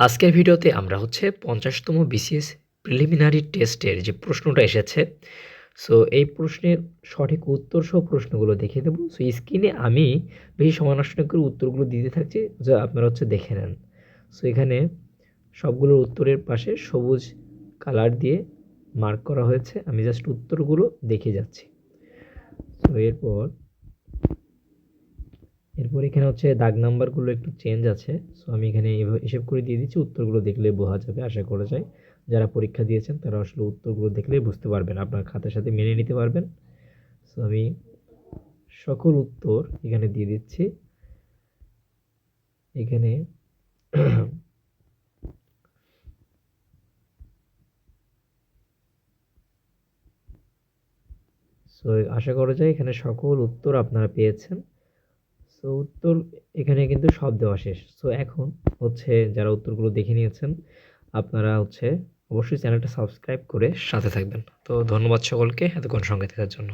আজকের ভিডিওতে আমরা হচ্ছে পঞ্চাশতম বিসিএস প্রিলিমিনারি টেস্টের যে প্রশ্নটা এসেছে সো এই প্রশ্নের সঠিক উত্তর সহ প্রশ্নগুলো দেখিয়ে দেবো সো স্ক্রিনে আমি বেশি সময় করে উত্তরগুলো দিতে থাকছি, যা আপনারা হচ্ছে দেখে নেন। সো এখানে সবগুলোর উত্তরের পাশে সবুজ কালার দিয়ে মার্ক করা হয়েছে। আমি জাস্ট উত্তরগুলো দেখে যাচ্ছি। সো এরপর এরপর এখানে হচ্ছে দাগ নাম্বারগুলো একটু চেঞ্জ আছে। সো আমি এখানে এইভাবে হিসেব করে দিয়ে দিচ্ছি, উত্তরগুলো দেখলে বোঝা যাবে, আশা করা যায়। যারা পরীক্ষা দিয়েছেন, তারা আসলে উত্তরগুলো দেখলেই বুঝতে পারবেন, আপনার খাতার সাথে মেনে নিতে পারবেন। সো আমি সকল উত্তর এখানে দিয়ে দিচ্ছি। এখানে সো আশা করা যায় এখানে সকল উত্তর আপনারা পেয়েছেন। সো উত্তর এখানে কিন্তু সব দেওয়া শেষ। সো এখন হচ্ছে যারা উত্তরগুলো দেখে নিয়েছেন, আপনারা হচ্ছে অবশ্যই চ্যানেলটা সাবস্ক্রাইব করে সাথে থাকবেন। তো, ধন্যবাদ সকলকে এতক্ষণ সঙ্গে থাকার জন্য।